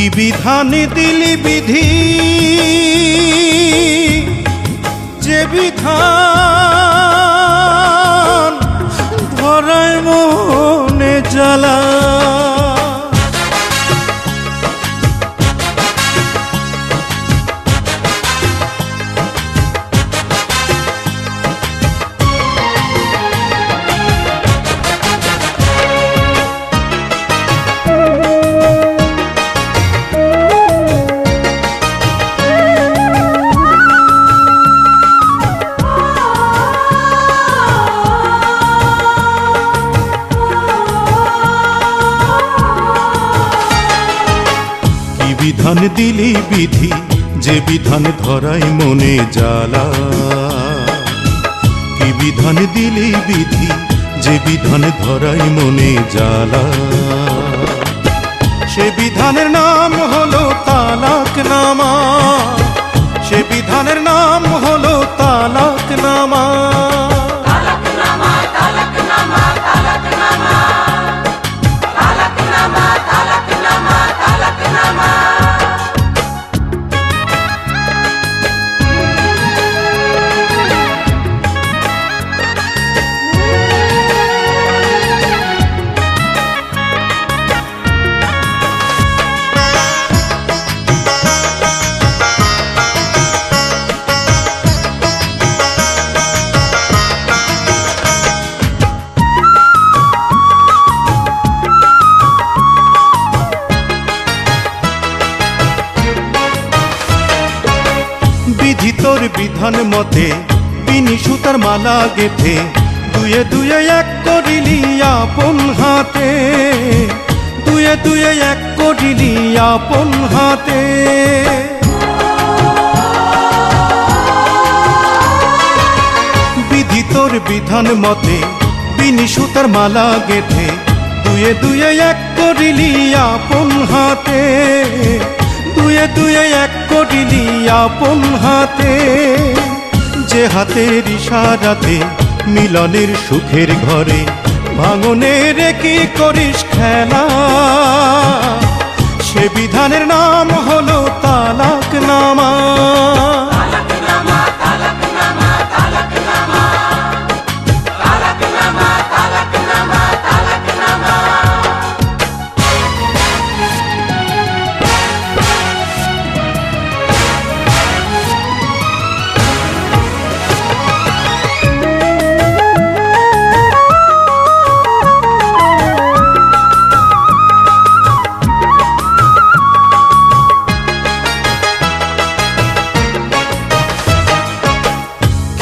কি বিধান দিলি বিধি যে বিধান বিধান দিলি বিধি, যে বিধান ধরাই মনে জ্বালা। কি বিধান দিলি বিধি, যে বিধান ধরাই মনে জ্বালা। সে বিধানের নাম হলো তালাক বিধি তোর বিধান মতে, বিনি সুতার মালা গেথে, দুয়ে দুয়ে এক করিলি আপন হাতে। দুয়ে দুয়ে এক করিলি আপন হাতে। বিধি তোর বিধান মতে, বিনি সুতার মালা গেথে, দুয়ে দুয়ে এক করিলি আপন হাতে। দুয়ে দুয়ে এক করিলি আপন হাতে। যে হাতের ইশারাতে মিলনের সুখের ঘরে ভাঙনের কি করিস খেলা। সে বিধানের নাম হলো তালাক নামা।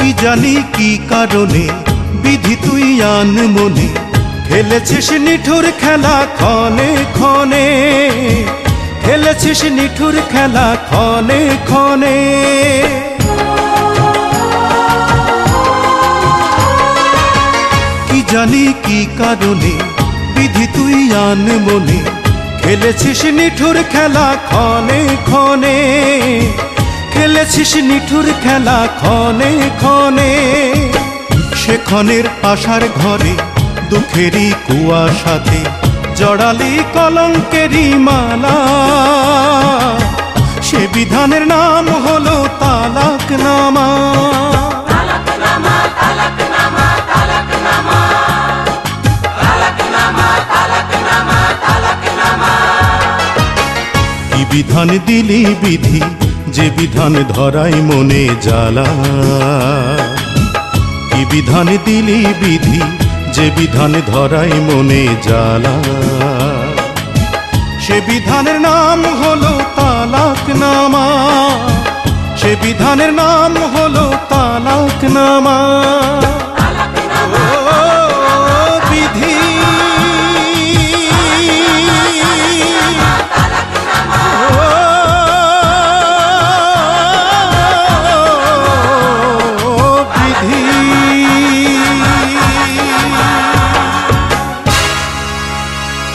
কি জানি কি কারণে? বিধি তুই আন মনে। খেলেছিস নিঠুর খেলা ক্ষণে ক্ষণে। খেলেছিস নিঠুর খেলা ক্ষণে ক্ষণে। কি জানি কি কারণে? বিধি তুই আন মনে। খেলেছিস নিঠুর খেলা ক্ষণে ক্ষণে। খেলেছিস নিঠুর খেলা ক্ষণে ক্ষণে। সে ক্ষণের আশার ঘরে দুঃখেরই কুয়াশাতে জড়ালি কলঙ্কেরই মালা। সে বিধানের নাম হলো তালাক নামা কি বিধান দিলি বিধি যে বিধান ধরাই মনে জ্বালা। কি বিধান দিলি বিধি, যে বিধান ধরাই মনে জ্বালা। সে বিধানের নাম হলো তালাক নামা। সে বিধানের নাম হলো তালাক নামা।